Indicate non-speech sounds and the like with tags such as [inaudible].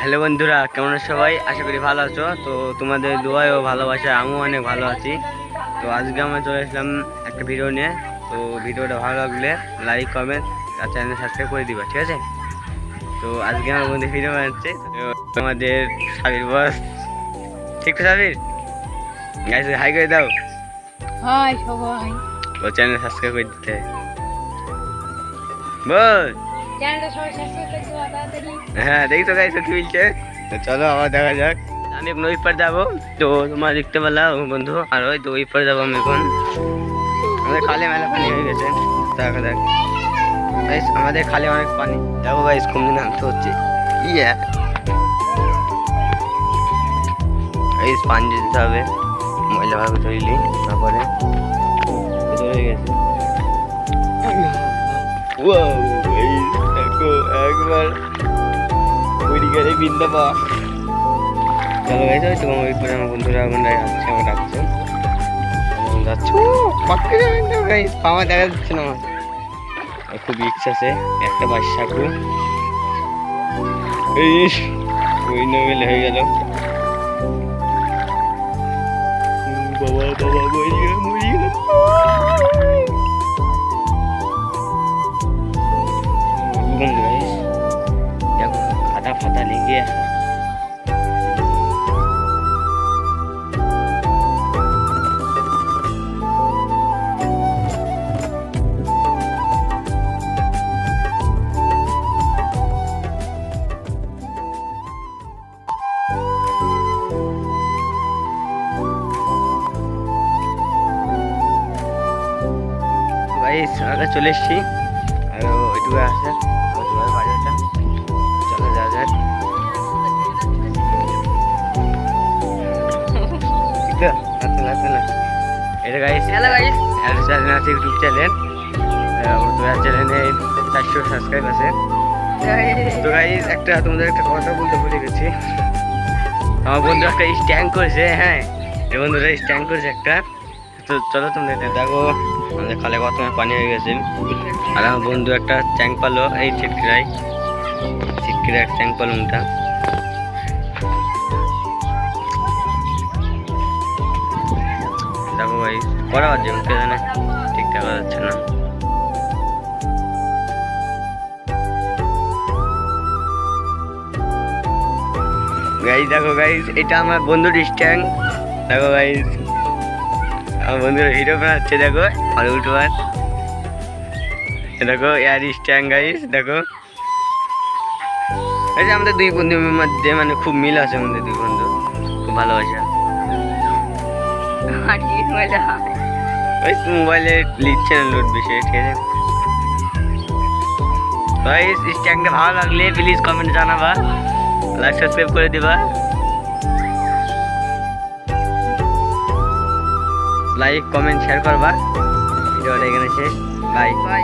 Hello বন্ধুরা কেমন আছো সবাই? আশা করি ভালো আছো। তো তোমাদের দোয়ায় ও ভালোবাসা আমিও অনেক ভালো আছি। তো আজকে আমরা চলে আসলাম একটা ভিডিও নিয়ে। তো ভিডিওটা ভালো লাগলে লাইক কমেন্ট আর চ্যানেল সাবস্ক্রাইব করে দিবা ঠিক আছে? তো আজকে আমার বন্ধু ভিডিও বানাচ্ছে। তো আমাদের সাবির বস ঠিক তো সাবির? গাইস হাই করে দাও। হাই সবাই। ও চ্যানেল সাবস্ক্রাইব করে দিতে। বল। হ্যাঁ দেখি তো গাইস কি বলছে। তো চলো, আবার দেখা যাক। আমি এখন ওই পার যাব। তো তোমার দেখতে পেলাম, বন্ধু। আর ওই তো ওই পার যাব আমি এখন। আমাদের খালে মেলা পানি হয়ে গেছে। দেখা যাক। গাইস আমাদের খালে অনেক পানি। দেখো গাইস কম দিন আনতে হচ্ছে। ইয়ে। গাইস পানি দিতে হবে। ময়লা ভাবে তৈরি তারপরে। হয়ে গেছে। দেখো একবার পরিকারে বিন্দা চলো গাইজ ওই তোমার ওই করে আমার বন্ধুরা এখন যাচ্ছে আমার ডাকছে। যাচ্ছ। পাক্কা যাবেন পাওয়া দেখা যাচ্ছে না আমার। খুব ইচ্ছা আছে একটা বাস সাকু এই ওই নোবেল হয়ে গেল। বাবা বাবা মরে গাইস আগে চলে এসছি। এটা আচ্ছা লাগবে না এটা গাইস হ্যালো গাইস একটা চ্যানেল আছে ইউটিউব চ্যানেল তোমার চ্যানেলে চারশো সাবস্ক্রাইব আছে। তো গাইস একটা তোমাদের একটা কথা বলতে ভুলে গেছি। আমার বন্ধু একটা স্ট্যান্ড করেছে হ্যাঁ। এই বন্ধুরা স্ট্যান্ড করেছে একটা। তো চলো তোমরা দেখো আমাদের খালে কত পানি হয়ে গেছে। আর আমার বন্ধু একটা চ্যাং পালো এই চিটকিরাই চিটকিরা এক চ্যাং পালো করা হচ্ছে মুখে জানে ঠিক দেখা যাচ্ছে না। গাইজ দেখো গাইজ এটা আমার বন্ধুর স্ট্যান্ড দেখো গাইজ আমার বন্ধুর হিরো বানাচ্ছে, দেখো আর উঠবার দেখো, এয়ার স্ট্যান্ড গাইজ দেখো। এই যে আমাদের দুই বন্ধুর মধ্যে মানে খুব মিল আছে আমাদের দুই বন্ধু। খুব ভালোবাসা। [laughs] আর কি মজা ওই মোবাইলে লিখছে না লোড বেশি, ঠিক আছে? ভাই স্ট্যান্ডটা ভালো লাগলে প্লিজ কমেন্ট জানাবা লাইক সাবস্ক্রাইব করে দিবা। লাইক কমেন্ট শেয়ার করবা। ভিডিওটা এখানে শেষ। Bye bye